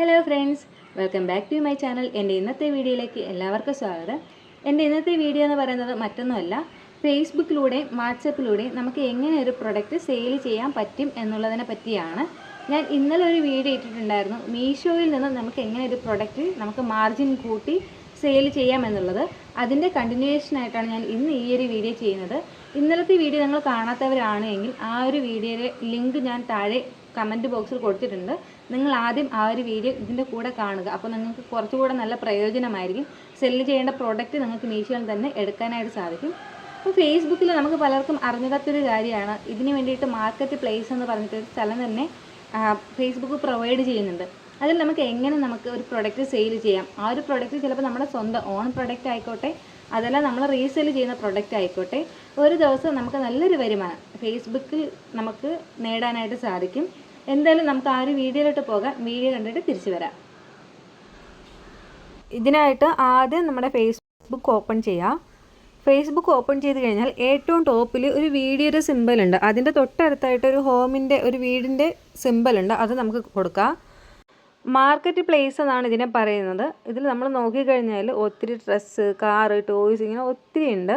Hello friends welcome back to my channel എന്റെ ഇന്നത്തെ വീഡിയോയിലേക്ക് എല്ലാവർക്കും സ്വാഗതം. എന്റെ ഇന്നത്തെ വീഡിയോ എന്ന് പറയുന്നത് മറ്റൊന്നുമല്ല. ഫേസ്ബുക്കിലൂടെയും വാട്സപ്പിലൂടെയും നമുക്ക് എങ്ങനെ ഒരു പ്രൊഡക്റ്റ് സെയിൽ ചെയ്യാൻ പറ്റും എന്നുള്ളതിനെ പറ്റിയാണ്. ഞാൻ ഇന്നലെ ഒരു വീഡിയോ ഇട്ടിട്ടുണ്ടായിരുന്നു. മീഷോയിൽ നിന്ന് നമുക്ക് എങ്ങനെ ഒരു പ്രൊഡക്റ്റ് നമുക്ക് മാർജിൻ കൂട്ടി സെയിൽ ചെയ്യാം എന്നുള്ളത്. അതിന്റെ കണ്ടിന്യൂവേഷൻ ആയിട്ടാണ് ഞാൻ ഇന്ന് ഈ ഒരു വീഡിയോ ചെയ്യുന്നത്. ഇന്നലത്തെ വീഡിയോ നിങ്ങൾ കാണാത്തവരാണ് എങ്കിൽ ആ ഒരു വീഡിയോയിലെ ലിങ്ക് ഞാൻ താഴെ കമന്റ് ബോക്സിൽ കൊടുത്തിട്ടുണ്ട്. നിങ്ങൾ ആദ്യം ആ ഒരു വീഡിയോ ഇതിന്റെ കൂടെ കാണുക. അപ്പോൾ നിങ്ങൾക്ക് കുറച്ചുകൂടെ നല്ല പ്രയോജനമായിരിക്കും. സെല്ല് ചെയ്യേണ്ട പ്രോഡക്റ്റ് നിങ്ങൾക്ക് മീഷോയിൽ തന്നെ എടുക്കാനായിട്ട് സാധിക്കും. അപ്പോൾ ഫേസ്ബുക്കിൽ നമുക്ക് പലർക്കും അറിഞ്ഞിടാത്തൊരു കാര്യമാണ്. ഇതിന് വേണ്ടിയിട്ട് മാർക്കറ്റ് പ്ലേസ് എന്ന് പറഞ്ഞിട്ട് ഒരു സ്ഥലം തന്നെ ഫേസ്ബുക്ക് പ്രൊവൈഡ് ചെയ്യുന്നുണ്ട്. അതിൽ നമുക്ക് എങ്ങനെ നമുക്ക് ഒരു പ്രൊഡക്റ്റ് സെയിൽ ചെയ്യാം? ആ ഒരു പ്രൊഡക്റ്റ് ചിലപ്പോൾ നമ്മുടെ സ്വന്തം ഓൺ പ്രൊഡക്റ്റ് ആയിക്കോട്ടെ അതല്ല നമ്മൾ റീസെയിൽ ചെയ്യുന്ന പ്രൊഡക്റ്റ് ആയിക്കോട്ടെ ഒരു ദിവസം നമുക്ക് നല്ലൊരു വരുമാനം ഫേസ്ബുക്കിൽ നമുക്ക് നേടാനായിട്ട് സാധിക്കും. എന്തായാലും നമുക്ക് ആ ഒരു വീഡിയോയിലോട്ട് പോകാം. വീഡിയോ കണ്ടിട്ട് തിരിച്ചു വരാം. ഇതിനായിട്ട് ആദ്യം നമ്മുടെ ഫേസ്ബുക്ക് ഓപ്പൺ ചെയ്യാം. ഫേസ്ബുക്ക് ഓപ്പൺ ചെയ്ത് കഴിഞ്ഞാൽ ഏറ്റവും ടോപ്പിൽ ഒരു വീഡിയോയുടെ സിമ്പൽ ഉണ്ട്. അതിന്റെ തൊട്ടടുത്തായിട്ട് ഒരു ഹോമിന്റെ ഒരു വീടിന്റെ സിമ്പൽ ഉണ്ട്. അത് നമുക്ക് കൊടുക്കാം. മാർക്കറ്റ് പ്ലേസ് എന്നാണ് ഇതിനെ പറയുന്നത്. ഇതിൽ നമ്മൾ നോക്കിക്കഴിഞ്ഞാൽ ഒത്തിരി ഡ്രസ്സ് കാറ് ടോയ്സ് ഇങ്ങനെ ഒത്തിരി ഉണ്ട്.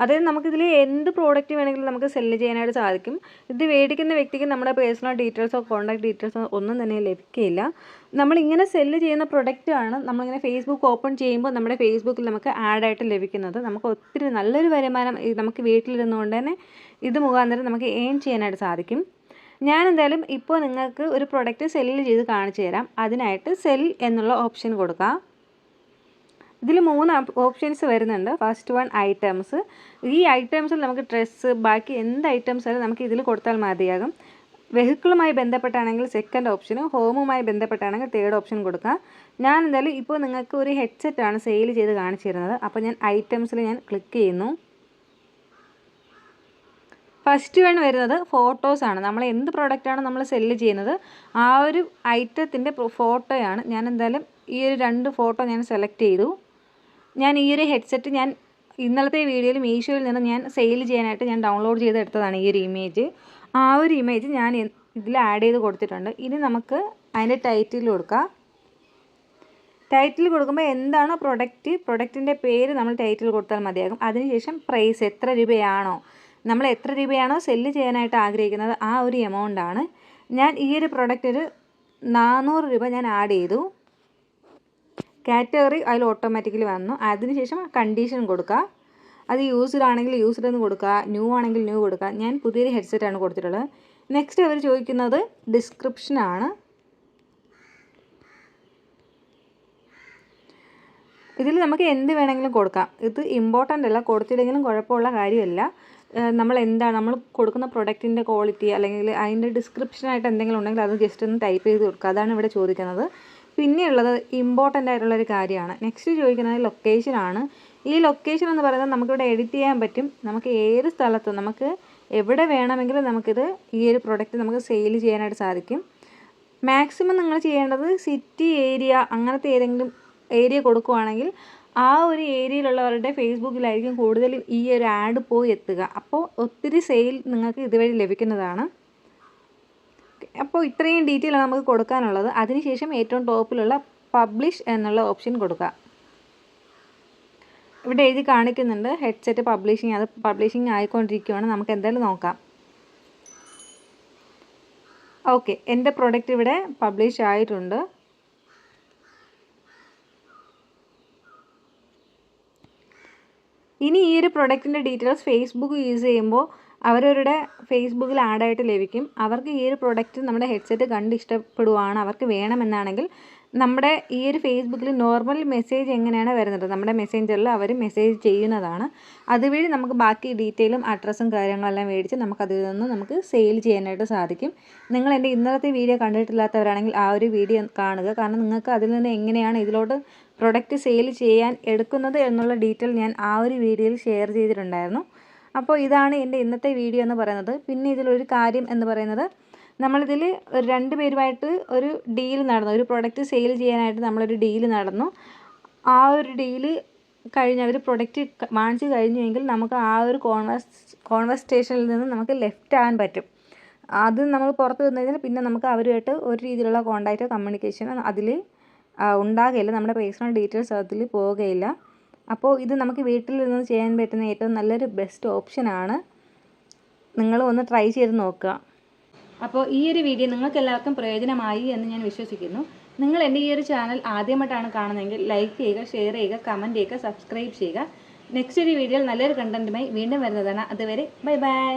അതായത് നമുക്കിതിൽ എന്ത് പ്രോഡക്റ്റ് വേണമെങ്കിലും നമുക്ക് സെല്ല് ചെയ്യാനായിട്ട് സാധിക്കും. ഇത് മേടിക്കുന്ന വ്യക്തിക്ക് നമ്മുടെ പേഴ്സണൽ ഡീറ്റെയിൽസോ കോൺടാക്ട് ഡീറ്റെയിൽസോ ഒന്നും തന്നെ ലഭിക്കില്ല നമ്മളിങ്ങനെ സെല്ല് ചെയ്യുന്ന പ്രൊഡക്റ്റാണ് നമ്മളിങ്ങനെ ഫേസ്ബുക്ക് ഓപ്പൺ ചെയ്യുമ്പോൾ നമ്മുടെ ഫേസ്ബുക്കിൽ നമുക്ക് ആഡായിട്ട് ലഭിക്കുന്നത്. നമുക്ക് ഒത്തിരി നല്ലൊരു വരുമാനം നമുക്ക് വീട്ടിലിരുന്നുകൊണ്ട് തന്നെ ഇത് മുഖാന്തരം നമുക്ക് ഏൺ ചെയ്യാനായിട്ട് സാധിക്കും. ഞാൻ എന്തായാലും ഇപ്പോൾ നിങ്ങൾക്ക് ഒരു പ്രൊഡക്റ്റ് സെല്ല് ചെയ്ത് കാണിച്ചു തരാം. അതിനായിട്ട് സെൽ എന്നുള്ള ഓപ്ഷൻ കൊടുക്കാം. ഇതിൽ മൂന്ന് ഓപ്ഷൻസ് വരുന്നുണ്ട്. ഫസ്റ്റ് വൺ ഐറ്റംസ് ഈ ഐറ്റംസിൽ നമുക്ക് ഡ്രസ്സ് ബാക്കി എന്ത് ഐറ്റംസ് ആയാലും നമുക്ക് ഇതിൽ കൊടുത്താൽ മതിയാകും. വെഹിക്കിളുമായി ബന്ധപ്പെട്ടാണെങ്കിൽ സെക്കൻഡ് ഓപ്ഷനും ഹോമുമായി ബന്ധപ്പെട്ടാണെങ്കിൽ തേർഡ് ഓപ്ഷൻ കൊടുക്കാം. ഞാൻ എന്തായാലും ഇപ്പോൾ നിങ്ങൾക്ക് ഒരു ഹെഡ്സെറ്റാണ് സെയിൽ ചെയ്ത് കാണിച്ചിരുന്നത്. അപ്പോൾ ഞാൻ ഐറ്റംസിൽ ഞാൻ ക്ലിക്ക് ചെയ്യുന്നു. ഫസ്റ്റ് വൺ വരുന്നത് ഫോട്ടോസാണ് നമ്മൾ എന്ത് പ്രോഡക്റ്റാണ് നമ്മൾ സെല്ല് ചെയ്യുന്നത് ആ ഒരു ഐറ്റത്തിന്റെ ഫോട്ടോയാണ് ഞാൻ എന്തായാലും ഈ ഒരു രണ്ട് ഫോട്ടോ ഞാൻ സെലക്ട് ചെയ്തു. ഞാൻ ഈ ഒരു ഹെഡ്സെറ്റ് ഞാൻ ഇന്നലത്തെ വീഡിയോയിൽ മീഷോയിൽ നിന്ന് ഞാൻ സെയിൽ ചെയ്യാനായിട്ട് ഞാൻ ഡൗൺലോഡ് ചെയ്തെടുത്തതാണ് ഈ ഒരു ഇമേജ് ആ ഒരു ഇമേജ് ഞാൻ ഇതിൽ ആഡ് ചെയ്ത് കൊടുത്തിട്ടുണ്ട്. ഇനി നമുക്ക് അതിന്റെ ടൈറ്റിൽ കൊടുക്കാം. ടൈറ്റിൽ കൊടുക്കുമ്പോൾ എന്താണോ പ്രൊഡക്റ്റ് പ്രൊഡക്റ്റിന്റെ പേര് നമ്മൾ ടൈറ്റിൽ കൊടുത്താൽ മതിയാകും. അതിനുശേഷം പ്രൈസ് എത്ര രൂപയാണോ നമ്മൾ എത്ര രൂപയാണോ സെല്ല് ചെയ്യാനായിട്ട് ആഗ്രഹിക്കുന്നത് ആ ഒരു എമൗണ്ടാണ് ഞാൻ ഈ ഒരു പ്രൊഡക്റ്റ് ഒരു നാനൂറ് രൂപ ഞാൻ ആഡ് ചെയ്തു. കാറ്റഗറി അതിൽ ഓട്ടോമാറ്റിക്കലി വന്നു. അതിനുശേഷം കണ്ടീഷൻ കൊടുക്കുക. അത് യൂസ്ഡ് ആണെങ്കിൽ യൂസ്ഡ് എന്ന് കൊടുക്കുക. ന്യൂ ആണെങ്കിൽ ന്യൂ കൊടുക്കുക. ഞാൻ പുതിയൊരു ഹെഡ്സെറ്റാണ് കൊടുത്തിട്ടുള്ളത്. നെക്സ്റ്റ് അവർ ചോദിക്കുന്നത് ഡിസ്ക്രിപ്ഷനാണ് ഇതിൽ നമുക്ക് എന്ത് വേണമെങ്കിലും കൊടുക്കാം. ഇത് ഇമ്പോർട്ടന്റ് അല്ല. കൊടുത്തില്ലെങ്കിലും കുഴപ്പമുള്ള കാര്യമല്ല. നമ്മൾ എന്താണ് നമ്മൾ കൊടുക്കുന്ന പ്രൊഡക്റ്റിന്റെ ക്വാളിറ്റി അല്ലെങ്കിൽ അതിന്റെ ഡിസ്ക്രിപ്ഷനായിട്ട് എന്തെങ്കിലും ഉണ്ടെങ്കിൽ അത് ജസ്റ്റ് ഒന്ന് ടൈപ്പ് ചെയ്ത് കൊടുക്കുക. അതാണ് ഇവിടെ ചോദിക്കുന്നത്. പിന്നെയുള്ളത് ഇമ്പോർട്ടന്റ് ആയിട്ടുള്ളൊരു കാര്യമാണ്. നെക്സ്റ്റ് ചോദിക്കുന്നത് ലൊക്കേഷനാണ് ഈ ലൊക്കേഷൻ എന്ന് പറയുന്നത് നമുക്കിവിടെ എഡിറ്റ് ചെയ്യാൻ പറ്റും. നമുക്ക് ഏത് സ്ഥലത്തും നമുക്ക് എവിടെ വേണമെങ്കിലും നമുക്കിത് ഈ ഒരു പ്രൊഡക്റ്റ് നമുക്ക് സെയിൽ ചെയ്യാനായിട്ട് സാധിക്കും. മാക്സിമം നിങ്ങൾ ചെയ്യേണ്ടത് സിറ്റി ഏരിയ അങ്ങനത്തെ ഏതെങ്കിലും ഏരിയ കൊടുക്കുവാണെങ്കിൽ ആ ഒരു ഏരിയയിലുള്ളവരുടെ ഫേസ്ബുക്കിലായിരിക്കും കൂടുതലും ഈ ഒരു ആഡ് പോയി എത്തുക. അപ്പോൾ ഒത്തിരി സെയിൽ നിങ്ങൾക്ക് ഇതുവഴി ലഭിക്കുന്നതാണ്. അപ്പോൾ ഇത്രയും ഡീറ്റെയിൽ ആണ് നമുക്ക് കൊടുക്കാനുള്ളത്. അതിനുശേഷം ഏറ്റവും ടോപ്പിലുള്ള പബ്ലിഷ് എന്നുള്ള ഓപ്ഷൻ കൊടുക്കുക. ഇവിടെ എഴുതി കാണിക്കുന്നുണ്ട് ഹെഡ്സെറ്റ് പബ്ലിഷിങ് അത് പബ്ലിഷിങ് ആയിക്കൊണ്ടിരിക്കുകയാണ് നമുക്ക് എന്തായാലും നോക്കാം. ഓക്കെ എന്റെ പ്രൊഡക്റ്റ് ഇവിടെ പബ്ലിഷ് ആയിട്ടുണ്ട്. ഇനി ഈ ഒരു പ്രൊഡക്റ്റിന്റെ ഡീറ്റെയിൽസ് ഫേസ്ബുക്ക് യൂസ് ചെയ്യുമ്പോൾ അവരവരുടെ ഫേസ്ബുക്കിൽ ആഡായിട്ട് ലഭിക്കും. അവർക്ക് ഈ ഒരു പ്രൊഡക്റ്റ് നമ്മുടെ ഹെഡ്സെറ്റ് കണ്ട് ഇഷ്ടപ്പെടുവാണ്. അവർക്ക് വേണമെന്നാണെങ്കിൽ നമ്മുടെ ഈ ഒരു ഫേസ്ബുക്കിൽ നോർമൽ മെസ്സേജ് എങ്ങനെയാണ് വരുന്നത്? നമ്മുടെ മെസ്സേഞ്ചറിൽ അവർ മെസ്സേജ് ചെയ്യുന്നതാണ്. അതുവഴി നമുക്ക് ബാക്കി ഡീറ്റെയിലും അഡ്രസ്സും കാര്യങ്ങളെല്ലാം മേടിച്ച് നമുക്കതിൽ നിന്ന് നമുക്ക് സെയിൽ ചെയ്യാനായിട്ട് സാധിക്കും. നിങ്ങൾ എന്റെ ഇന്നലത്തെ വീഡിയോ കണ്ടിട്ടില്ലാത്തവരാണെങ്കിൽ ആ ഒരു വീഡിയോ കാണുക. കാരണം നിങ്ങൾക്ക് അതിൽ നിന്ന് എങ്ങനെയാണ് ഇതിലോട്ട് പ്രൊഡക്റ്റ് സെയിൽ ചെയ്യാൻ എടുക്കുന്നത് എന്നുള്ള ഡീറ്റെയിൽ ഞാൻ ആ ഒരു വീഡിയോയിൽ ഷെയർ ചെയ്തിട്ടുണ്ടായിരുന്നു. അപ്പോൾ ഇതാണ് എന്റെ ഇന്നത്തെ വീഡിയോ എന്ന് പറയുന്നത്. പിന്നെ ഇതിലൊരു കാര്യം എന്ന് പറയുന്നത് നമ്മളിതിൽ ഒരു രണ്ട് പേരുമായിട്ട് ഒരു ഡീൽ നടന്നു. ഒരു പ്രൊഡക്റ്റ് സെയിൽ ചെയ്യാനായിട്ട് നമ്മളൊരു ഡീൽ നടന്നു. ആ ഒരു ഡീൽ കഴിഞ്ഞ് അവർ പ്രൊഡക്റ്റ് വാങ്ങിച്ചു കഴിഞ്ഞുവെങ്കിൽ നമുക്ക് ആ ഒരു കോൺവേഴ്സ് കോൺവെർസേഷനിൽ നിന്ന് നമുക്ക് ലെഫ്റ്റ് ആകാൻ പറ്റും. അത് നമ്മൾ പുറത്ത് കഴിഞ്ഞാൽ പിന്നെ നമുക്ക് അവരുമായിട്ട് ഒരു രീതിയിലുള്ള കോണ്ടാക്റ്റോ കമ്മ്യൂണിക്കേഷനോ അതിൽ ഉണ്ടാകുകയില്ല നമ്മുടെ പേഴ്സണൽ ഡീറ്റെയിൽസ് അതിൽ പോവുകയില്ല അപ്പോൾ ഇത് നമുക്ക് വീട്ടിൽ നിന്ന് ചെയ്യാൻ പറ്റുന്ന ഏറ്റവും നല്ലൊരു ബെസ്റ്റ് ഓപ്ഷനാണ് നിങ്ങൾ ഒന്ന് ട്രൈ ചെയ്ത് നോക്കുക. അപ്പോൾ ഈ ഒരു വീഡിയോ നിങ്ങൾക്ക് എല്ലാവർക്കും പ്രയോജനമായി എന്ന് ഞാൻ വിശ്വസിക്കുന്നു. നിങ്ങൾ എന്റെ ഈ ഒരു ചാനൽ ആദ്യമായിട്ടാണ് കാണുന്നതെങ്കിൽ ലൈക്ക് ചെയ്യുക ഷെയർ ചെയ്യുക കമന്റ് ചെയ്യുക സബ്സ്ക്രൈബ് ചെയ്യുക. നെക്സ്റ്റ് ഒരു വീഡിയോയിൽ നല്ലൊരു കണ്ടന്റുമായി വീണ്ടും വരുന്നതാണ്. അതുവരെ ബൈ ബൈ